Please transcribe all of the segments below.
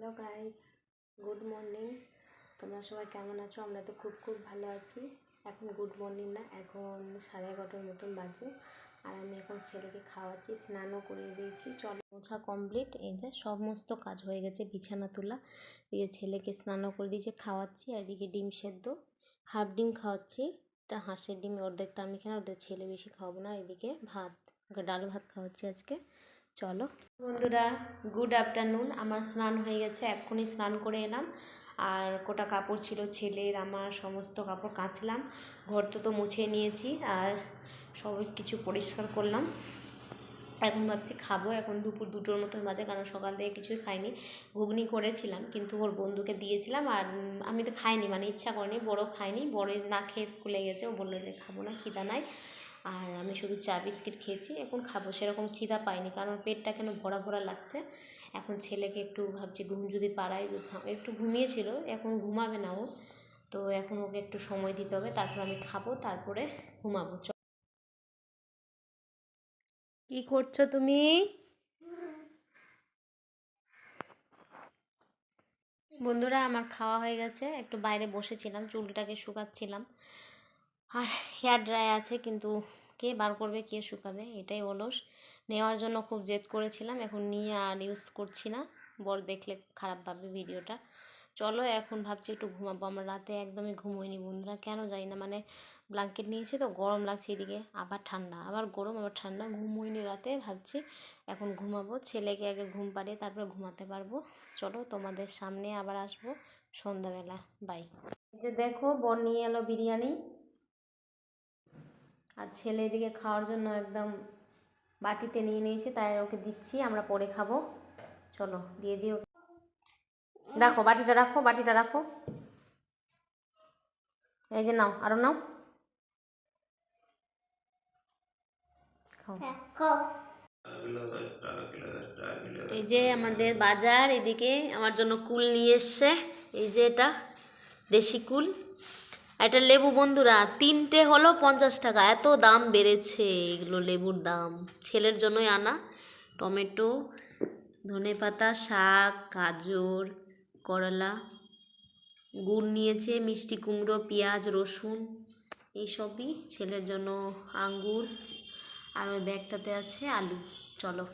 Hello guys good morning তোমরা সবাই কেমন আছো? আমরা তো খুব খুব ভালো আছি। এখন গুড মর্নিং না, এখন সাড়ে এগারোটার মতন বাজে। আর আমি এখন ছেলেকে খাওয়াচ্ছি, স্নানও করিয়ে দিয়েছি। চল মোছা কমপ্লিট এই যে সমস্ত কাজ হয়ে গেছে, বিছানা তোলা। এদিকে ছেলেকে স্নানও করে দিয়েছি, খাওয়াচ্ছি। আর এদিকে ডিম সেদ্ধ। হাফ ডিম খাওয়াচ্ছি। একটা হাঁসের ডিম, অর্ধেকটা আমি খাই ওদের ছেলে বেশি খাওয়াবো না। এদিকে ভাত, ডাল ভাত খাওয়াচ্ছি আজকে। চলো। বন্ধুরা গুড আফটারনুন আমার স্নান হয়ে গেছে, এক্ষুনি স্নান করে এলাম। আর কোটা কাপড় ছিল, ছেলের, আমার সমস্ত কাপড় কাচলাম। ঘর তো তো মুছে নিয়েছি, আর সব কিছু পরিষ্কার করলাম। এখন ভাবছি খাব, এখন দুপুর দুটোর মতন বাজে, কারণ সকাল থেকে কিছুই খাইনি। ঘুগনি করেছিলাম, কিন্তু ওর বন্ধুকে দিয়েছিলাম, আর আমি তো খাইনি মানে ইচ্ছা করিনি, বড় খাইনি। বড় না খেয়ে স্কুলে গেছে, ও বলল যে খাব না, খিদা নাই। আর আমি শুধু চা বিস্কিট খেয়েছি এখন খাব। সেরকম খিদা পাইনি কারণ পেটটা কেন ভরা ভরা লাগছে। এখন ছেলেকে একটু ভাবছি ঘুম যদি পাড়াই একটু ঘুমিয়েছিল, এখন ঘুমাবে না ও। তো এখন ওকে একটু সময় দিতে হবে, তারপর আমি খাব, তারপরে ঘুমাবো। কি করছ তুমি? বন্ধুরা, আমার খাওয়া হয়ে গেছে। একটু বাইরে বসেছিলাম, চুলটাকে শুকাচ্ছিলাম। আর হেয়ার ড্রাই আছে, কিন্তু কে বার করবে, কে শুকাবে, এটাই অলস। নেওয়ার জন্য খুব জেদ করেছিলাম, এখন নিয়ে আর ইউজ করছি না। বর দেখলে খারাপ পাবে ভিডিওটা। চলো, এখন ভাবছি একটু ঘুমাবো। আমার রাতে একদমই ঘুমোইনি বন্ধুরা, কেন জানি না মানে ব্ল্যাঙ্কেট নিয়েছি তো, গরম লাগছে এদিকে, আবার ঠান্ডা, আবার গরম, আবার ঠান্ডা ঘুমোইনি রাতে, ভাবছি এখন ঘুমাবো। ছেলেকে আগে ঘুম পাড়িয়ে তারপরে ঘুমাতে পারব। চলো, তোমাদের সামনে আবার আসব সন্ধ্যাবেলা বাই যে দেখো, বর নিয়ে এলো বিরিয়ানি। আর ছেলে এদিকে খাওয়ার জন্য একদম বাটিতে নিয়ে নিয়েছে তাই ওকে দিচ্ছি আমরা পরে খাব। চলো দিয়ে দিও। রাখো বাটিটা রাখো বাটিটা রাখো। এই যে নাও আরও নাও। খাও। এই যে আমাদের বাজার এদিকে আমার জন্য কুল নিয়ে এসছে। এই যে এটা দেশি কুল। এটা লেবু বন্ধুরা, তিনটে হলো পঞ্চাশ টাকা, এত দাম বেড়েছে এগুলো লেবুর দাম। ছেলের জন্যই আনা, টমেটো ধনেপাতা শাক, গাজর, করলা, গুড় নিয়েছে, মিষ্টি কুমড়ো, পেঁয়াজ, রসুন, এইসবই ছেলের জন্য আঙ্গুর, আর ওই ব্যাগটাতে আছে আলু। চলো।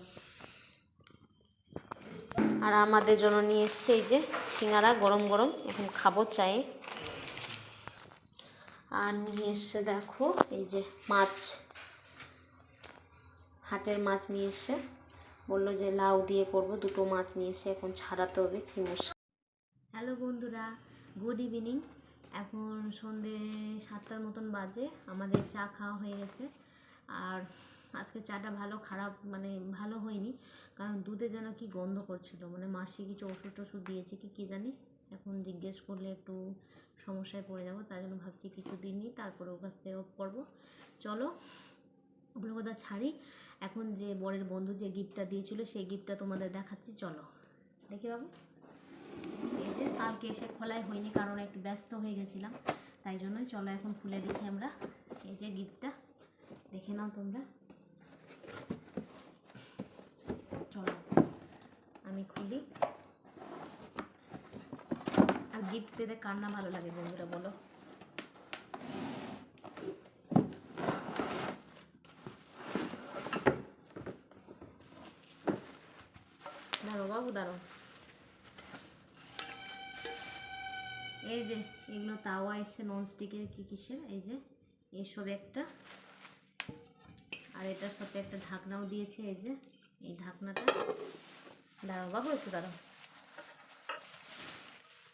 আর আমাদের জন্য নিয়ে এসছে এই যে সিঙ্গারা, গরম গরম, এখন খাব চায়ে। আর নিয়ে এসছে দেখো, এই যে মাছ, হাটের মাছ নিয়ে এসে বলল যে লাউ দিয়ে করব, দুটো মাছ নিয়ে এসে এখন ছাড়াতে হবে খিমুস হ্যালো বন্ধুরা, গুড ইভিনিং। এখন সন্ধে সাতটার মতন বাজে, আমাদের চা খাওয়া হয়ে গেছে। আর আজকে চাটা ভালো, খারাপ মানে ভালো হয়নি, কারণ দুধে যেন কি গন্ধ করছিল মানে মাসি কিছু ওষুধ টষুধ দিয়েছে কি, কী জানি? এখন জিজ্ঞেস করলে একটু সমস্যায় পড়ে যাব তাই জন্য ভাবছি কিছু দিন নিই, তারপরে ওর কাছ থেকে করব চলো, ওগুলো কথা ছাড়ি। এখন যে বরের বন্ধু যে গিফটটা দিয়েছিল, সেই গিফটটা তোমাদের দেখাচ্ছি, চলো। দেখি বাবু। এই যে কালকে এসে খোলাই হয়নি, কারণ একটু ব্যস্ত হয়ে গেছিলাম, তাই জন্যই চলো এখন খুলে দেখি আমরা। এই যে গিফটটা দেখে নাও তোমরা চলো আমি খুলি আর গিফট পেতে কার না ভালো লাগে বন্ধুরা, বলো? দাঁড়ো বাবু, দাঁড়ো। এই যে, এগুলো তাওয়া এসছে ননস্টিকের কি কিসের? এই যে, এসব একটা। আর এটার সাথে একটা ঢাকনাও দিয়েছে, এই যে, এই ঢাকনাটা। দাঁড়াও বাবু, একটু দাঁড়াও।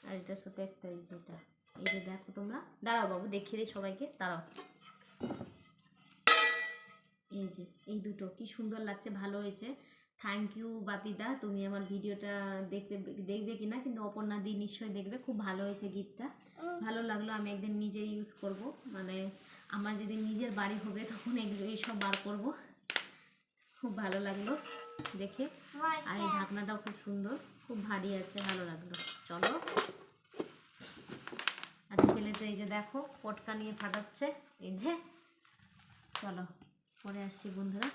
আর এটার সাথে একটা এই যে এটা। এই যে দেখো তোমরা। দাঁড়াও বাবু দেখিয়ে দিই সবাইকে। দাঁড়াও। এই যে এই দুটো। কি সুন্দর লাগছে ভালো হয়েছে। থ্যাংক ইউ বাপিদা। তুমি আমার ভিডিওটা দেখতে দেখবে কিনা কিন্তু অপর্ণা দি নিশ্চয়ই দেখবে। খুব ভালো হয়েছে গিফটটা। ভালো লাগল আমি একদিন নিজে ইউজ করব। মানে আমার যদি নিজের বাড়ি হবে তখন এগুলো এইসব বার করব। খুব ভালো লাগল দেখে। আর এই ঢাকনাটাও খুব সুন্দর। খুব ভারী আছে ভালো লাগল। চলো। আর ছেলে তো এই যে দেখো পটকা নিয়ে ফাটাচ্ছে। এই যে, চলো, পরে আসছি বন্ধুরা।